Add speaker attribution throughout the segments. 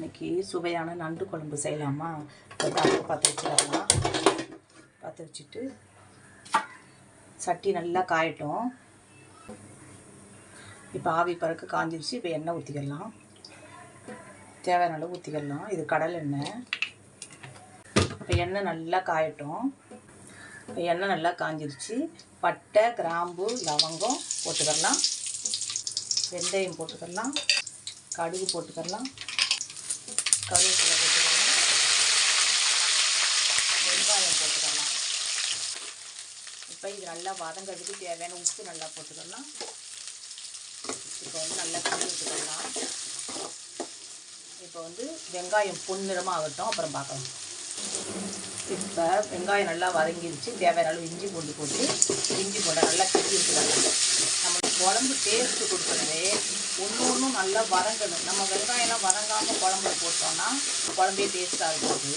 Speaker 1: இன்னைக்கு சுவையான நண்டு குழம்பு செய்யலாமா? அடுப்பு பற்ற வச்சிடலாம். பற்ற வச்சுட்டு சட்டி நல்லா காயட்டும். இப்போ ஆவி பறக்க காஞ்சிருச்சு. இப்போ எண்ணெய் ஊற்றிக்கலாம் தேவையான அளவு ஊற்றிக்கலாம் இது கடல் எண்ணெய். இப்போ எண்ணெய் நல்லா காயட்டும். இப்போ எண்ணெய் நல்லா காஞ்சிருச்சு. பட்டை கிராம்பு லவங்கம் போட்டுக்கலாம். வெந்தயம் போட்டுக்கலாம். கடுகு போட்டுக்கலாம். கருவேப்பிலை போட்டுக்கலாம் வெங்காயம் போட்டுக்கலாம் இப்போ இது நல்லா வதங்கிறதுக்கு தேவையான உப்பு நல்லா போட்டுக்கலாம் இப்போ வந்து நல்லா கறி விட்டுக்கலாம் இப்போ வந்து வெங்காயம் பொன்னிறமாக ஆகட்டும் அப்புறம் பார்க்கலாம் இப்போ வெங்காயம் நல்லா வதங்கிருச்சு. தேவையான அளவு இஞ்சி பூண்டு போட்டு இஞ்சி பூண்டை நல்லா கட்டி விட்டுக்கலாம் குழம்பு டேஸ்ட்டு கொடுக்கறதே ஒன்று ஒன்றும் நல்லா வதங்கணும். நம்ம வெங்காயம்லாம் வதங்காமல் குழம்புல போட்டோம்னா குழம்பே டேஸ்ட்டாக இருக்காது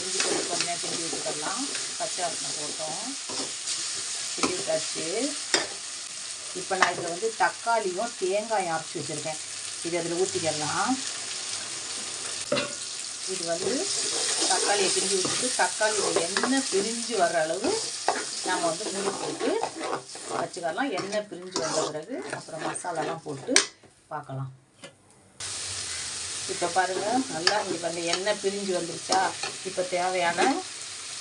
Speaker 1: இஞ்சி பூண்டு கொஞ்சம் திண்டி விட்டுக்கலாம். பச்சை அரசம் போட்டோம். திண்டி விட்டாச்சு. இப்போ நான் இதில் வந்து தக்காளியும் தேங்காயும் அரைச்சி வச்சுருக்கேன். இது அதில் ஊற்றிக்கலாம் இது வந்து தக்காளியை பிரிஞ்சு விட்டுட்டு தக்காளியோட எண்ணெய் பிரிஞ்சு வர்ற அளவு நம்ம வந்து மூடி போட்டு வச்சுக்கலாம். எண்ணெய் பிரிஞ்சு வந்த பிறகு அப்புறம் மசாலாலாம் போட்டு பார்க்கலாம். இப்போ பாருங்கள் நல்லா இங்கே வந்து எண்ணெய் பிரிஞ்சு வந்துருச்சா? இப்போ தேவையான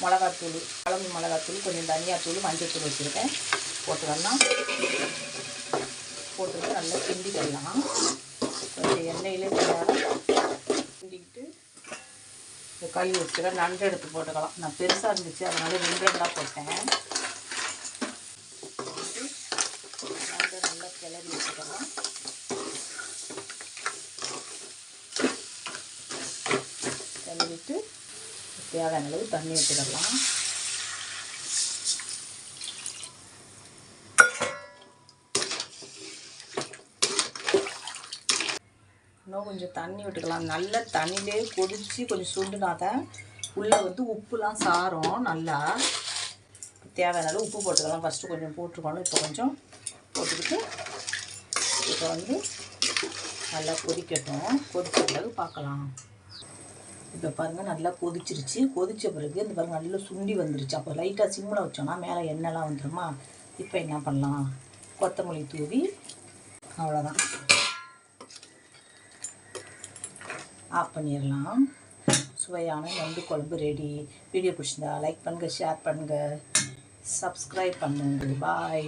Speaker 1: மிளகாத்தூள் குழம்பு மிளகாத்தூள் கொஞ்சம் தனியாத்தூள் மஞ்சத்தூள் வச்சுருக்கேன். போட்டுக்கலாம் போட்டுட்டு நல்லா கிண்டிக்கலாம் கொஞ்சம் எண்ணெயிலே கிண்டிக்கிட்டு இந்த கழுவி வச்சுருக்கேன் நண்டு எடுத்து போட்டுக்கலாம். நான் பெருசாக இருந்துச்சு அதனால ரெண்டு ரெண்டாக போட்டேன் நண்டு நல்லா கிளறி வச்சுக்கலாம் கிளறிட்டு தேவையான அளவு தண்ணி ஊற்றிடலாம் இன்னும் கொஞ்சம் தண்ணி விட்டுக்கலாம் நல்ல தண்ணியிலே கொதித்து கொஞ்சம் சுண்டுனா தான் உள்ளே வந்து உப்புலாம் சாரும் நல்லா. தேவையான அளவு உப்பு போட்டுக்கலாம். ஃபஸ்ட்டு கொஞ்சம் போட்டுருக்கணும். இப்போ கொஞ்சம் போட்டுக்கிட்டு இப்போ வந்து நல்லா கொதிக்கட்டும். கொதிச்ச அளவு பார்க்கலாம். இப்போ பாருங்கள் நல்லா கொதிச்சிருச்சு. கொதித்த பிறகு இந்த பாருங்கள் நல்லா சுண்டி வந்துருச்சு. அப்போ லைட்டாக சிம்மில் வச்சோன்னா மேலே எண்ணெய்லாம் வந்துடுமா இப்போ என்ன பண்ணலாம்? கொத்தமல்லி தூவி அவ்வளோதான் ஆஃப் பண்ணிடலாம். சுவையான நண்டு குழம்பு ரெடி வீடியோ பிடிச்சிருந்தா லைக் பண்ணுங்கள் ஷேர் பண்ணுங்கள் சப்ஸ்கிரைப் பண்ணுங்கள் பாய்